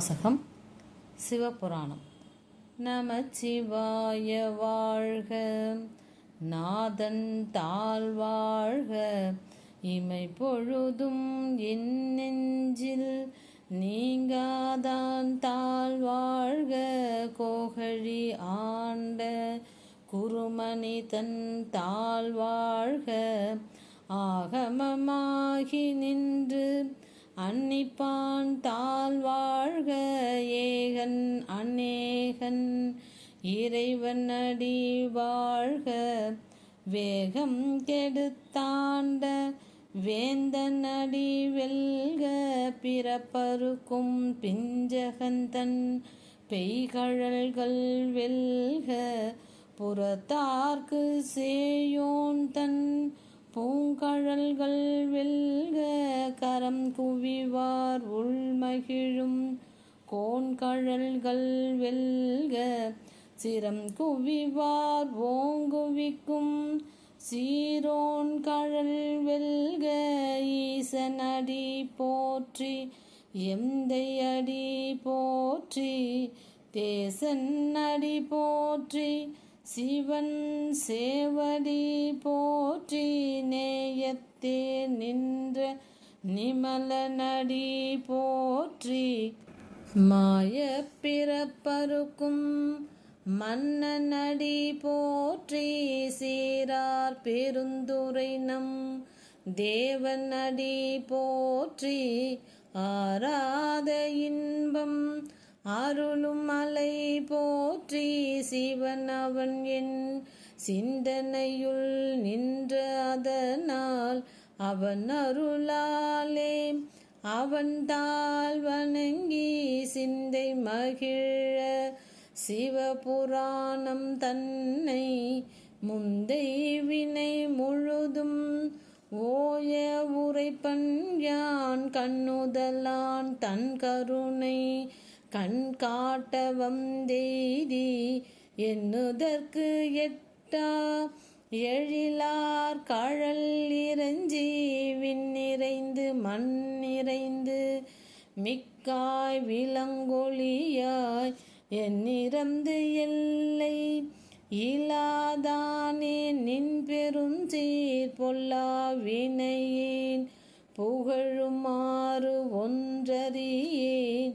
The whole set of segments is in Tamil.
வாசகம் சிவபுராணம். நமச்சிவாய வாழ்க நாதன் தாழ் வாழ்க. இமை பொழுதும் என் நெஞ்சில் நீங்காதான் தாழ் வாழ்க. கோகழி ஆண்ட குருமணி தன் தாழ் வாழ்க. ஆகமமாகி நின்று அன்னிப்பான் தாழ் வாழ்க ஏகன் அநேகன். இறைவன் அடி வாழ்க வேகம் கெடுத்தாண்ட வேந்தன் அடி வெல்க பிறப்பருக்கும் பிஞ்சகந்தன் பெய்கழல்கள் வெல்க. புறத்தார்க்கு சேயோன் தன் பூங்கழல்கள் வெல்க கரம் குவிவார் உள்மகிழும். கோண்கழல்கள் வெல்க சிரம் குவிவார் ஓங்குவிக்கும். சீரோன் கழல் வெல்க ஈசனடி போற்றி. எந்தையடி போற்றி தேசன் அடி போற்றி. சிவன் சேவடி போற்றி நேயத்தே நின்ற நிமலனடி போற்றி மாய பிறப்பருக்கும் மன்னனடி போற்றி சீரார் பெருந்துரை நம் தேவனடி போற்றி ஆராத இன்பம் அருளும் அலை போற்றி சிவன் அவன் என் சிந்தனையுள் நின்ற அதனால் அவன் அருளாலே அவன் தாழ் வணங்கி சிந்தை மகிழ சிவபுராணம் தன்னை முந்தை வினை முழுதும் ஓய உரைப்பன் யான் கண்ணுதலான் தன் கருணை கண் காட்ட வந்தெய்தி எண்ணுதற்கு எட்டா? எழிலார் கழல் இறஞ்சி விண்ணிறைந்து மண் நிறைந்து. மிக்காய் விலங்கொழியாய் என்னிறந்து எல்லை இலாதானே நின் பெரும் சீர் பொல்லா வினையேன். புகழுமாறு ஒன்றறியேன்.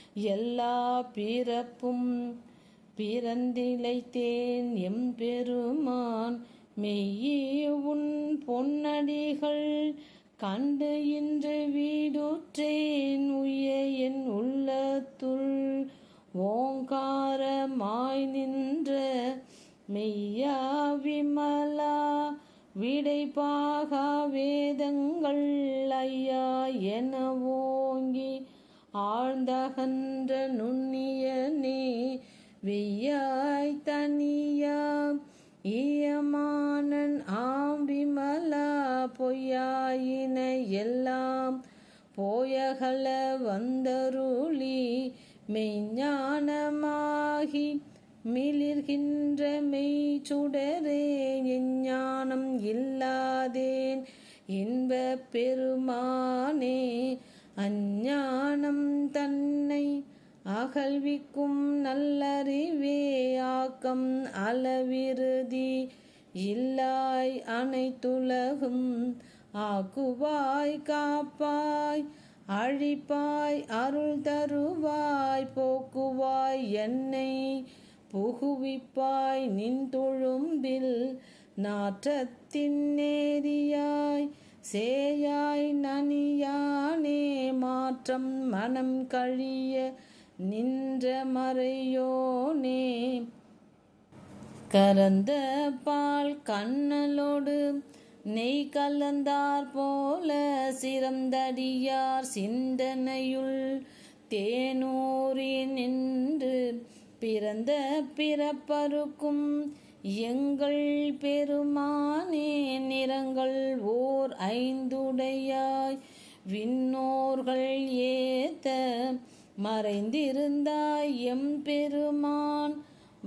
எல்லா பிறப்பும் பிறந்திழைத்தேன் எம்பெருமான். மெய்யே உன் பொன்னடிகள் கண்டு இன்று வீடுற்றேன். உய என் உள்ளத்துள் ஓங்காரமாய் நின்ற மெய்யா விமலா. விடைபாகா வேதங்கள் ஐயா என ஓங்கி ஆழ்ந்தகன்ற நுண்ணியனே வெய்யாய் தனியா ஈயமானன் ஆம் விமலா பொய்யாயின எல்லாம் போயகல வந்தருளி மெய்ஞானமாகி மிளிர்கின்ற மெய் சுடரே எஞ்ஞானம் இல்லாதேன் இன்ப பெருமானே அஞ்ஞானம் தன்னை அகழ்விக்கும் நல்லறிவே ஆக்கம் அளவிருதி இல்லாய் அனைத்துலகும் ஆக்குவாய் காப்பாய் அழிப்பாய் அருள் தருவாய் போக்குவாய் என்னை புகுவிப்பாய் நின் தொழும்பில் நாற்றத்தின் நேரியாய் சேயாய் நனியானே மாற்றம் மனம் கழிய நின்ற மறையோனே. கரந்த பால் கண்ணலோடு நெய் கலந்தார் போல சிறந்தடியார் சிந்தனையுள் தேனூரி நின்று பிறந்த பிறப்பருக்கும் எங்கள் பெருமானே நிறங்கள் ஓர் ஐந்துடையாய். விண்ணோர்கள் ஏத்த மறைந்திருந்தாய் எம் பெருமான்.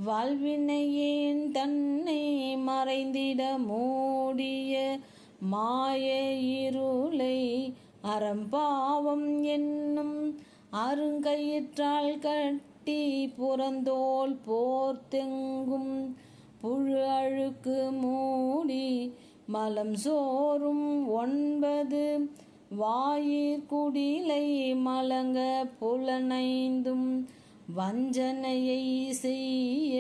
வாழ்வினையேன் தன்னை மறைந்திட மூடிய மாய இருளை அறம்பாவம் என்னும் அருங்கயிற்றால் கட்டி புறந்தோல் போர்த்தெங்கும் புழு அழுக்கு மூடி மலம் சோறும் ஒன்பது. வாயிற் குடிலை மலங்க புலனைந்தும் வஞ்சனையை செய்ய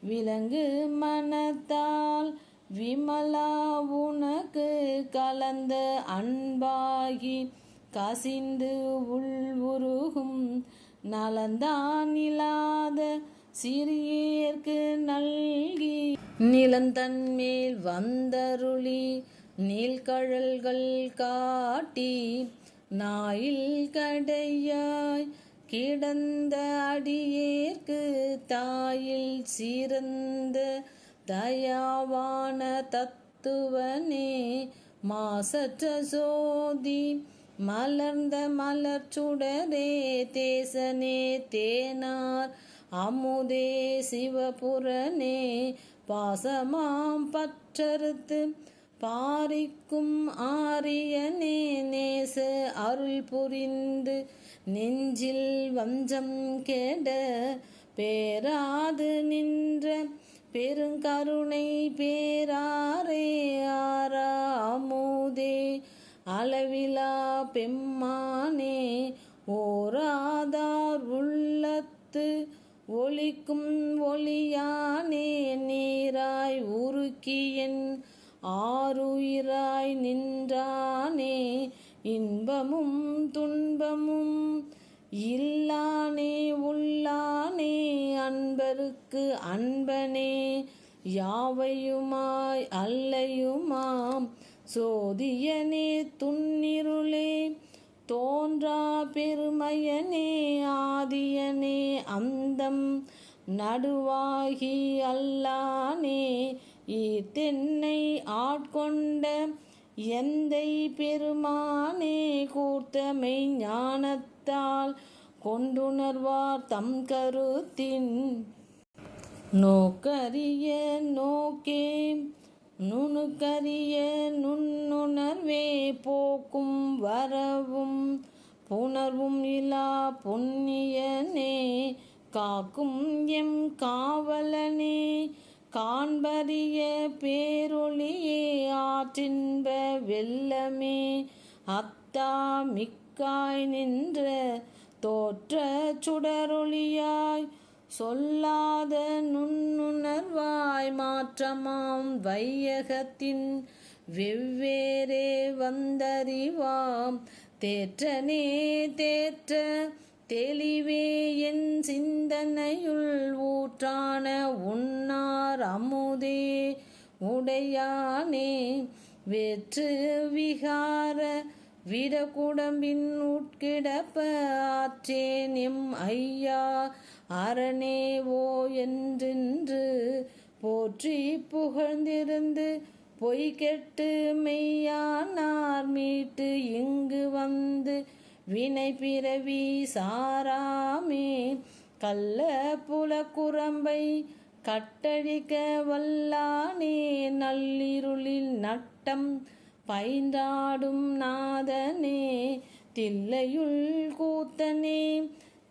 விலங்கு மனத்தால் விமலா உனக்கு கலந்த அன்பாகி கசிந்து உள் உருகும் நலந்தான் இல்லாத சிறியேற்கு நல்கி நிலந்தன்மேல் வந்தருளி நீள்கழல்கள் காட்டி நாயில் கடையாய் கிடந்த அடியேற்கு தாயில் சிறந்த தயாவான தத்துவனே மாசற்ற சோதி மலர்ந்த மலர்ச்சுடரே தேசனே தேனார் அமுதே சிவபுரனே பாசமாம் பற்றறுத்து பாரிக்கும் ஆரியனே நேச அருள் புரிந்து நெஞ்சில் வஞ்சம் கெட பேராது நின்ற பெருங்கருணை பேராரே ஆரா அமுதே அளவிலா பெம்மானே ஓராதார் உள்ளத்து ஒளிக்கும் ஒளியானே நீராய் உருக்கியன் ஆறுயிராய் நின்றானே இன்பமும் துன்பமும் இல்லானே உள்ளானே அன்பருக்கு அன்பனே யாவையுமாய் அல்லையுமாம் சோதியனே துன்னிருளே தோன்றா பெருமையனே ஆதியனே அந்தம் நடுவாகி அல்லானே தென்னை ஆட்கொண்ட எந்தை பெருமானே கூர்த்தமை ஞானத்தால் கொண்டுணர்வார் தம் கருத்தின் நோக்கரிய நோக்கே. நுணுக்கரிய நுண்ணுணர்வே போக்கும் வரவும் புணர்வும் இலா புண்ணியனே. காக்கும் எம் காவலனே காண்பறிய பேரொளியே ஆற்றின்ப வெள்ளமே அத்தா மிக்காய் நின்ற தோற்ற சுடரொளியாய் சொல்லாத நுண்ணுணர்வாய் மாற்றமாம் வையகத்தின் வெவ்வேறே வந்தறிவாம். தேற்றனே தேற்ற தெளிவே என் சிந்தனையுள் ஊற்றான உன்னார் அமுதே உடையானே. வெற்று விகார விடகுடம்பின் உட்கிடப்ப ஆற்றேன் எம் ஐயா அரணே ஓ என்றென்று போற்றி புகழ்ந்திருந்து பொய் கெட்டு மெய்யானார் மீட்டு இங்கு வந்து வினை பிறவி சாராமே. கள்ள புலக்குரம்பை கட்டழிக்க வல்லானே நள்ளிருளில் நட்டம் பைந்தாடும் நாதனே தில்லையுள் கூத்தனே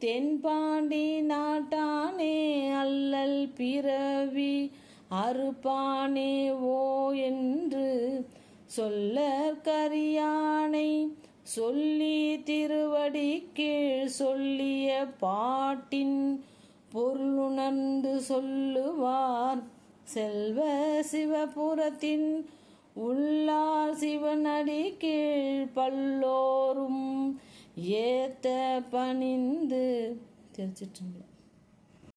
தென்பாண்டி நாட்டானே அல்லல் பிறவி அறுப்பானே ஓ என்று சொல்ல கரியானை சொல்லி திருவடி கீழ் சொல்லிய பாட்டின் பொருளுணர்ந்து சொல்லுவார் செல்வ சிவபுரத்தின் உள்ளார் சிவனடி கீழ் பல்லோரும் ஏத்த பணிந்து. தெரிச்சிட்டு